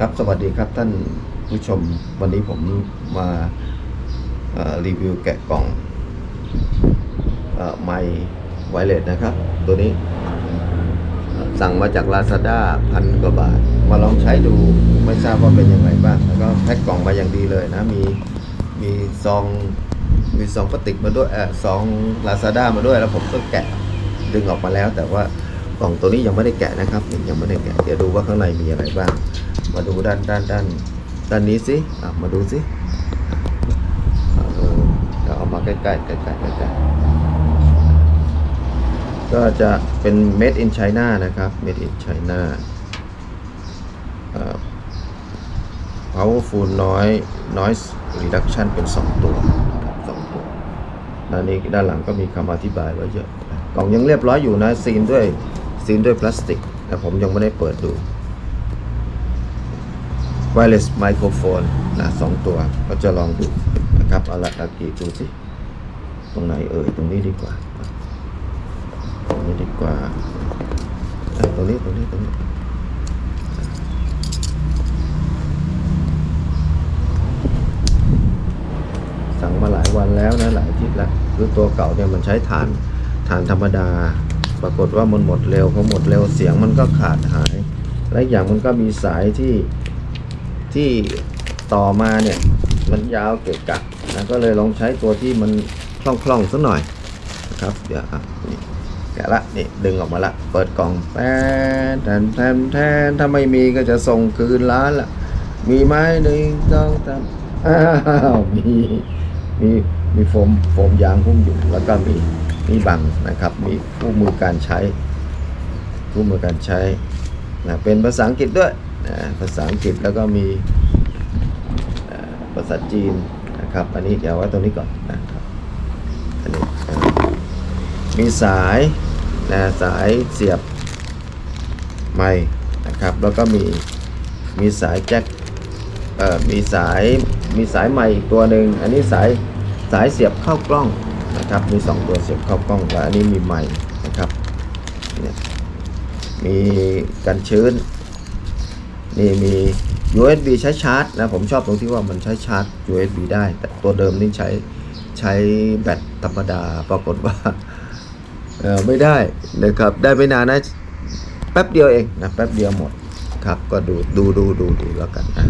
ครับสวัสดีครับท่านผู้ชมวันนี้ผมมารีวิวแกะกล่องไมไวเลสนะครับ ตัวนี้สั่งมาจาก Lazada พันกว่าบาท มาลองใช้ดูไม่ทราบว่าเป็นยังไงบ้างแล้วก็แพ็คกล่องมาอย่างดีเลยนะ มีมีซองมีซองพลาสติกมาด้วยเออซอง Lazada มาด้วยแล้วผมก็แกะดึงออกมาแล้วแต่ว่า กล่องตัวนี้ยังไม่ได้แกะนะครับยังไม่ได้แกะเดี๋ยวดูว่าข้างในมีอะไรบ้าง มาดูด้านด้านด้านด้านนี้สิมาดูสิอะเออเดี๋ยวเอามาใกล้ๆใกล้ๆใกล้ๆก็จะเป็น made in China นะครับ made in China เอ่อ powerful noise noise reduction เป็น 2 ตัวสองตัวด้านนี้ด้านหลังก็มีคำอธิบายไว้เยอะกล่องยังเรียบร้อยอยู่นะซีนด้วย ซีนด้วยพลาสติกแต่ผมยังไม่ได้เปิดดู wireless microphone นะสองตัวก็จะลองดูนะครับเอาละตะกี้ดูสิตรงไหนเอ่ยตรงนี้ดีกว่า ตรงนี้ดีกว่าตรงนี้ตรงนี้ตรงนี้สั่งมาหลายวันแล้วนะหลายอาทิตย์แล้วคือตัวเก่าเนี่ยมันใช้ฐานฐานธรรมดา ปรากฏว่ามันหมดเร็วพอหมดเร็วเสียงมันก็ขาดหาย และอย่างมันก็มีสายที่ที่ต่อมาเนี่ยมันยาวเกะกะนะก็เลยลองใช้ตัวที่มันคล่องๆสักหน่อยนะครับเดี๋ยวอะนี่แกะละนี่ดึงออกมาละ เปิดกล่องแป้นแทนแทนแทนถ้าไม่มีก็จะส่งคืนร้านละมีไหมหนึ่งสองสามอ้าวมีมีมีโฟมโฟมยางหุ้มอยู่แล้วก็มี มีบังนะครับ มีคู่มือการใช้คู่มือการใช้นะเป็นภาษาอังกฤษด้วยนะภาษาอังกฤษแล้วก็มีภาษาจีนนะครับ อันนี้เดี๋ยวไว้ตรงนี้ก่อนนะครับอันนี้มีสายนะสายเสียบไม้นะครับ แล้วก็มีมีสายแจ็คเอ่อมีสายมีสายไม้อีกตัวหนึ่งอันนี้สายสายเสียบเข้ากล้อง นะครับมีสองตัวเสียบเข้ากล้องและอันนี้มีไม้นะครับเนี่ยมีกันชื้นนี่มี USB ใช้ชาร์จนะผมชอบตรงที่ว่ามันใช้ชาร์จ USB ได้ แต่ตัวเดิมนี่ใช้ใช้แบตธรรมดาปรากฏว่าเออไม่ได้นะครับได้ไม่นานนะแป๊บเดียวเองนะแป๊บเดียวหมดครับก็ดูดูดูดูดูแล้วกันนะ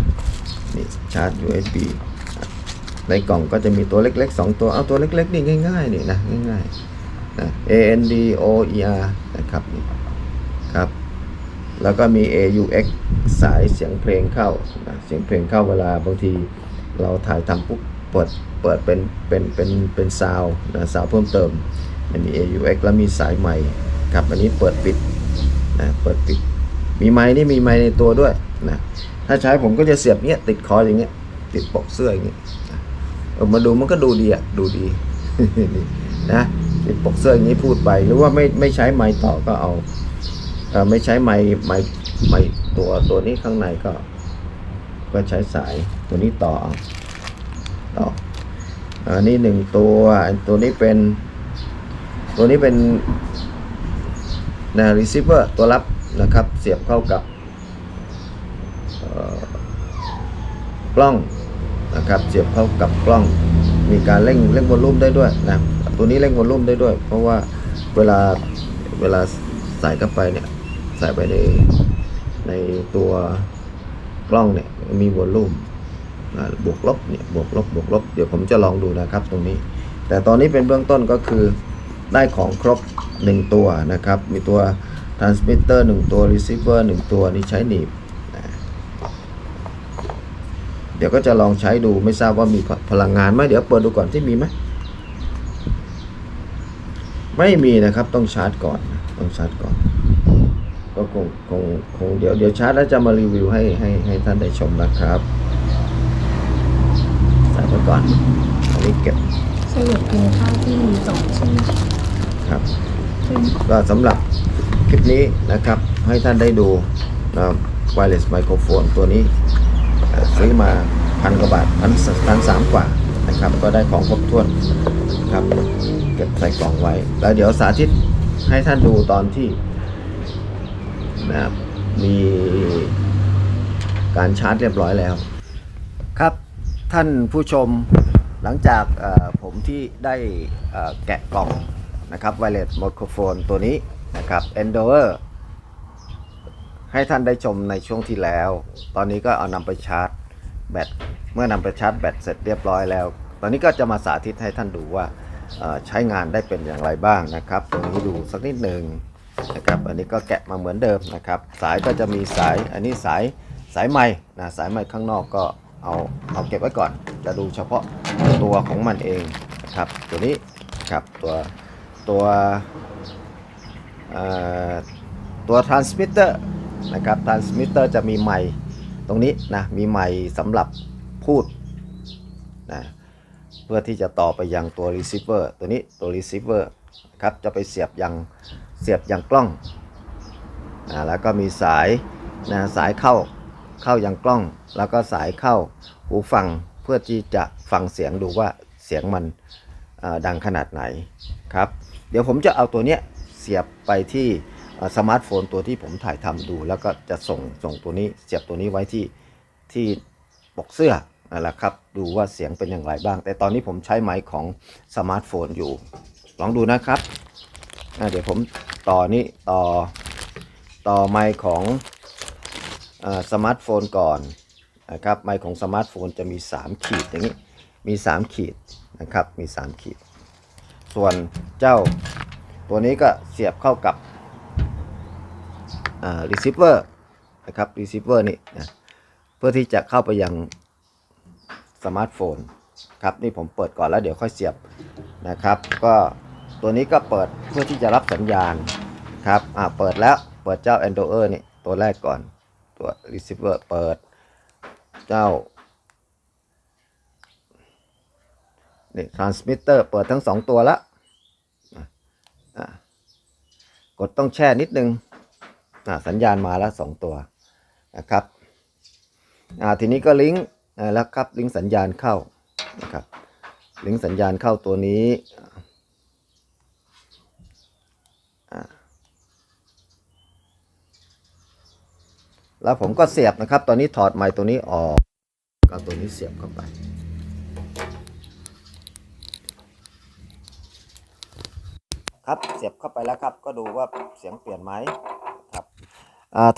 นี่ชาร์จ USB ในกล่องก็จะมีตัวเล็กๆ 2 ตัว เอาตัวเล็กๆนี่ง่ายๆนี่นะง่ายๆนะ A N D O E R นะครับนี่ครับ แล้วก็มี AUX สายเสียงเพลงเข้านะเสียงเพลงเข้าเวลาบางทีเราถ่ายทำปุ๊บเปิดเปิดเป็นเป็นเป็นเป็นซาวนะซาวเพิ่มเติมมันมี AUX แล้วมีสายใหม่ครับอันนี้เปิดปิดนะเปิดปิด มีไม้นี่มีไม้ในตัวด้วยนะถ้าใช้ผมก็จะเสียบเนี้ยติดคออย่างเงี้ยติดปกเสื้ออย่างเงี้ย นะเออมาดูมันก็ดูดีอะดูดีนะติดปกเสื้ออย่างนี้พูดไป หรือว่าไม่ไม่ใช้ไม้ต่อก็เอาเออไม่ใช้ไม้ไม้ไม้ตัวตัวนี้ข้างในก็ ก็ใช้สายตัวนี้ต่อเอาต่ออันนี้หนึ่งตัวตัวนี้เป็น ตัวนี้เป็นนะ receiver ตัวรับนะครับ เสียบเข้ากับกล้อง นะครับเสียบเข้ากับกล้อง มีการเร่งเร่งวอลลุ่มได้ด้วยนะตัวนี้เร่งวอลลุ่มได้ด้วย เพราะว่าเวลาเวลาใส่เข้าไปเนี่ยใส่ไปในในตัวกล้องเนี่ยมีวอลลุ่มบวกลบเนี่ยบวกลบบวกลบเดี๋ยวผมจะลองดูนะครับตรงนี้ แต่ตอนนี้เป็นเบื้องต้นก็คือได้ของครบ 1 ตัวนะครับ มีตัว transmitter 1 ตัว receiver 1 ตัวนี่ใช้หนีบ เดี๋ยวก็จะลองใช้ดูไม่ทราบว่ามีพลังงานไหมเดี๋ยวเปิดดูก่อนที่มีไหมไม่มีนะครับต้องชาร์จก่อนนะต้องชาร์จก่อน ก็คงคงคงเดี๋ยวเดี๋ยวชาร์จแล้วจะมารีวิวให้ให้ให้ท่านได้ชมนะครับใส่ไปก่อนอันนี้เก็บสรุปกินข้าวที่มีสองชิ้นครับใช่ไหมก็สำหรับคลิปนี้นะครับให้ท่านได้ดูนะ wireless microphone ตัวนี้เอ่อ ซื้อมาพันกว่าบาทพันพันสามกว่านะครับ ก็ได้ของครบถ้วนนะครับ เก็บใส่กล่องไว้ แล้วเดี๋ยวสาธิตให้ท่านดูตอนที่นะครับมีการชาร์จเรียบร้อยแล้ว ครับท่านผู้ชมหลังจากผมที่ได้แกะกล่องนะครับไวเลสไมโครโฟนตัวนี้นะครับ Endower ให้ท่านได้ชมในช่วงที่แล้ว ตอนนี้ก็เอานำไปชาร์จแบต เมื่อนำไปชาร์จแบตเสร็จเรียบร้อยแล้ว ตอนนี้ก็จะมาสาธิตให้ท่านดูว่าใช้งานได้เป็นอย่างไรบ้างนะครับ ตรงนี้ดูสักนิดหนึ่งนะครับ อันนี้ก็แกะมาเหมือนเดิมนะครับ สายก็จะมีสาย อันนี้สายสายไม้นะสายไม้ข้างนอกก็เอาเอาเก็บไว้ก่อน จะดูเฉพาะตัวของมันเองนะครับ ตัวนี้ครับตัวตัวตัว transmitter นะครับ transmitter จะมีไมค์ตรงนี้นะมีไมค์สำหรับพูดนะเพื่อที่จะต่อไปยังตัว receiver ตัวนี้ตัว receiver นะครับจะไปเสียบยังเสียบยังกล้องนะแล้วก็มีสายนะสายเข้าเข้ายังกล้อง แล้วก็สายเข้าหูฟังเพื่อที่จะฟังเสียงดูว่าเสียงมันดังขนาดไหนครับ เดี๋ยวผมจะเอาตัวเนี้ยเสียบไปที่ สมาร์ทโฟนตัวที่ผมถ่ายทำดู แล้วก็จะส่งส่งตัวนี้เสียบตัวนี้ไว้ที่ที่ปกเสื้อนั่นแหละครับ ดูว่าเสียงเป็นอย่างไรบ้าง แต่ตอนนี้ผมใช้ไมค์ของสมาร์ทโฟนอยู่ ลองดูนะครับอะเดี๋ยวผมต่อนี้ต่อต่อไมค์ของอสมาร์ทโฟนก่อนนะครับไมค์ของสมาร์ทโฟนจะมี 3 ขีดอย่างนี้มี 3 ขีดนะครับมี 3 ขีด ส่วนเจ้าตัวนี้ก็เสียบเข้ากับ receiver นะครับ receiver นี่นะเพื่อที่จะเข้าไปยังสมาร์ทโฟนครับนี่ผมเปิดก่อนแล้วเดี๋ยวค่อยเสียบนะครับ ก็ตัวนี้ก็เปิดเพื่อที่จะรับสัญญาณครับอ่าเปิดแล้วเปิดเจ้า Endoer นี่ตัวแรกก่อนตัว receiver เปิดเจ้านี่ transmitter เปิดทั้งสองตัวละอะกดต้องแช่นิดนึง สัญญาณมาแล้วสองตัวนะครับทีนี้ก็ลิงก์แล้วครับลิงก์สัญญาณเข้านะครับลิงก์สัญญาณเข้าตัวนี้แล้วผมก็เสียบนะครับ ตอนนี้ถอดไมค์ตัวนี้ออกเอาตัวนี้เสียบเข้าไป ครับเสียบเข้าไปแล้วครับ ก็ดูว่าเสียงเปลี่ยนไหม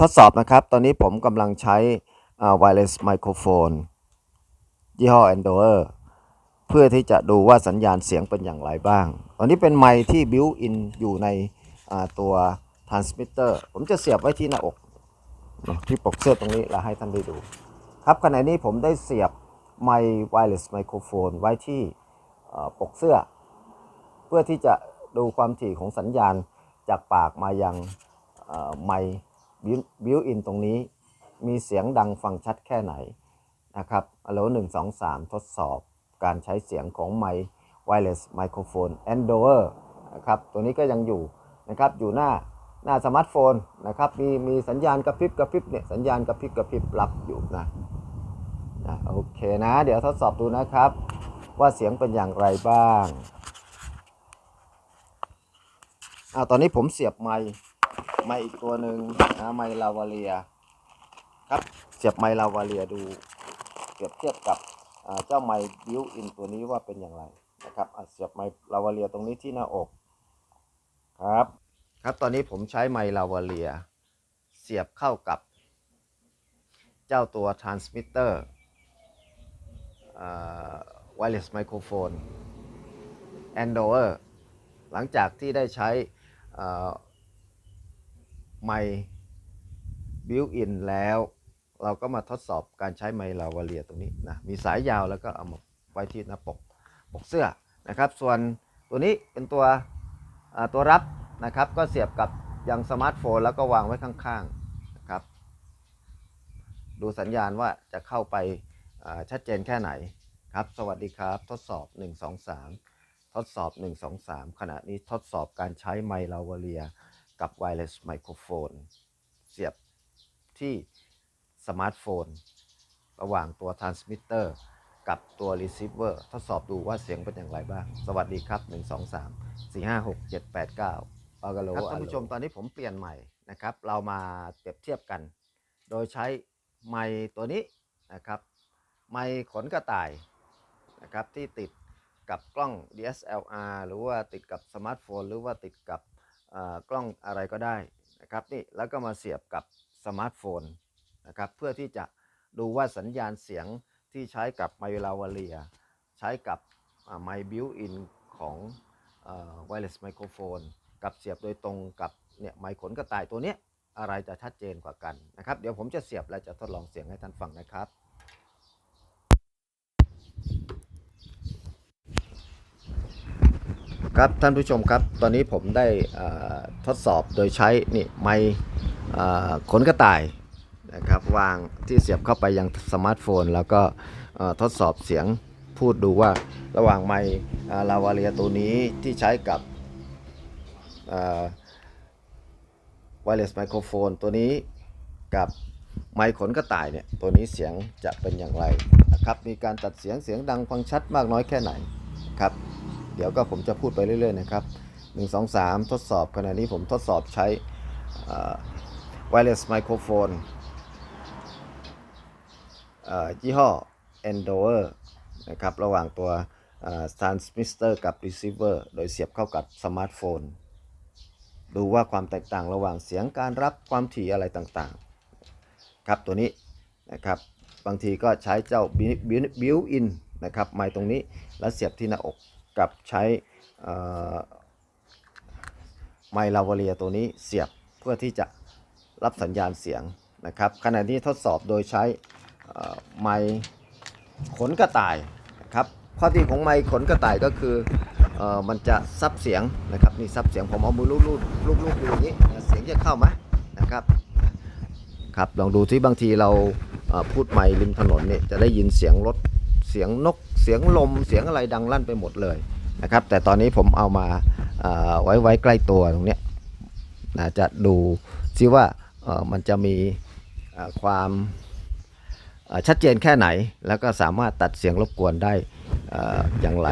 ทดสอบนะครับ ตอนนี้ผมกำลังใช้อ่า wireless microphone ยี่ห้อ Endoer เพื่อที่จะดูว่าสัญญาณเสียงเป็นอย่างไรบ้าง ตอนนี้เป็นไมค์ที่ built in อยู่ในตัว transmitter ผมจะเสียบไว้ที่หน้าอก ที่ปกเสื้อตรงนี้แล้วให้ท่านได้ดู ครับขณะนี้ผมได้เสียบไมค์ wireless microphone ไว้ที่ปกเสื้อ เพื่อที่จะดูความถี่ของสัญญาณจากปากมายังไมค์ บิวอินตรงนี้ มีเสียงดังฟังชัดแค่ไหนนะครับอโลหนึ่งสองสามทดสอบการใช้เสียงของไมค์ wireless microphone Endoer นะครับตัวนี้ก็ยังอยู่นะครับอยู่หน้าหน้าสมาร์ทโฟนนะครับมีมีสัญญาณกระพริบกระพริบเนี่ยสัญญาณกระพริบกระพริบรับอยู่นะนะโอเคนะ เดี๋ยวทดสอบดูนะครับ ว่าเสียงเป็นอย่างไรบ้างอ่าตอนนี้ผมเสียบไมค์ ไมค์อีกตัวหนึ่งนะไมค์ลาวาเลีย ครับเสียบไมค์ลาวาเลียดูเปรียบเทียบกับเจ้าไมค์บิวอินตัวนี้ว่าเป็นอย่างไรนะครับเสียบไมค์ลาวาเลียตรงนี้ที่หน้าอกครับ ครับตอนนี้ผมใช้ไมค์ลาวาเลีย เสียบเข้ากับเจ้าตัว transmitter อ่า wireless microphone Endoer หลังจากที่ได้ใช้ ไมบิวอินแล้ว เราก็มาทดสอบการใช้ไมค์ลาวาเลียตรงนี้นะมีสายยาวแล้วก็เอามาไว้ที่หน้าปกปกเสื้อนะครับ ส่วนตัวนี้เป็นตัวตัวรับนะครับ ก็เสียบกับยังสมาร์ทโฟน แล้วก็วางไว้ข้างๆนะครับ ดูสัญญาณว่าจะเข้าไปชัดเจนแค่ไหนครับ สวัสดีครับ ทดสอบ 1 2 3 ทดสอบ 1 2 3 ขณะนี้ทดสอบการใช้ไมค์ลาวาเลีย กับ wireless microphone เสียบที่สมาร์ทโฟน ระหว่างตัว transmitter กับตัว receiver ทดสอบดูว่าเสียงเป็นอย่างไรบ้าง สวัสดีครับ 1 2 3 4 5 6 7 8 9ปากาโลครับท่านผู้ชมตอนนี้ผมเปลี่ยนใหม่นะครับ เรามาเปรียบเทียบกัน โดยใช้ไมค์ตัวนี้นะครับ ไมค์ขนกระต่ายนะครับที่ติดกับกล้อง DSLR หรือว่าติดกับสมาร์ทโฟน หรือว่าติดกับเอ่อ กล้องอะไรก็ได้นะครับนี่แล้วก็มาเสียบกับสมาร์ทโฟนนะครับเพื่อที่จะดูว่าสัญญาณเสียงที่ใช้กับไมค์ลาวาเลีย ใช้กับไมบิวอินของไวเลสไมโครโฟนกับเสียบโดยตรงกับเนี่ยไมค์ขนกระต่ายตัวเนี้ยอะไรจะชัดเจนกว่ากันนะครับ เดี๋ยวผมจะเสียบและจะทดลองเสียงให้ท่านฟังนะครับ ครับท่านผู้ชมครับ ตอนนี้ผมได้ทดสอบโดยใช้นี่ไมค์เอ่อขนกระต่ายนะครับวางที่เสียบเข้าไปยังสมาร์ทโฟน แล้วก็ทดสอบเสียงพูดดูว่าระหว่างไมค์ลาวาเลียตัวนี้ที่ใช้กับไวเลสไมโครโฟนตัวนี้กับไมค์ขนกระต่ายเนี่ยตัวนี้เสียงจะเป็นอย่างไรนะครับมีการตัดเสียงเสียงดังฟังชัดมากน้อยแค่ไหนครับ เดี๋ยวก็ผมจะพูดไปเรื่อยๆนะครับ 1 2 3 ทดสอบขณะนี้ผมทดสอบใช้ไวเลสไมโครโฟนยี่ห้อ Endover นะครับ ระหว่างตัว transmitter กับ receiver โดยเสียบเข้ากับสมาร์ทโฟน ดูว่าความแตกต่างระหว่างเสียงการรับความถี่อะไรต่างๆ ครับตัวนี้นะครับบางทีก็ใช้เจ้า built in นะครับไมค์ตรงนี้แล้วเสียบที่หน้าอก กับใช้ไมค์ลาวเลียตัวนี้เสียบเพื่อที่จะรับสัญญาณเสียงนะครับขณะนี้ทดสอบโดยใช้ไมค์ขนกระต่ายนะครับข้อดีของไมค์ขนกระต่ายก็คืออมันจะซับเสียงนะครับนี่ซับเสียงผมเอามือลูบลูบลูบลูบดูอย่างนี้เสียงจะเข้าไหมนะครับครับลองดูที่บางทีเราพูดไม่ริมถนนเนี่ยจะได้ยินเสียงรถ เสียงนกเสียงลมเสียงอะไรดังลั่นไปหมดเลยนะครับ แต่ตอนนี้ผมเอามาไว้ไว้ใกล้ตัวตรงนี้นะจะดูซิว่ามันจะมีความชัดเจนแค่ไหน แล้วก็สามารถตัดเสียงรบกวนได้อย่างไร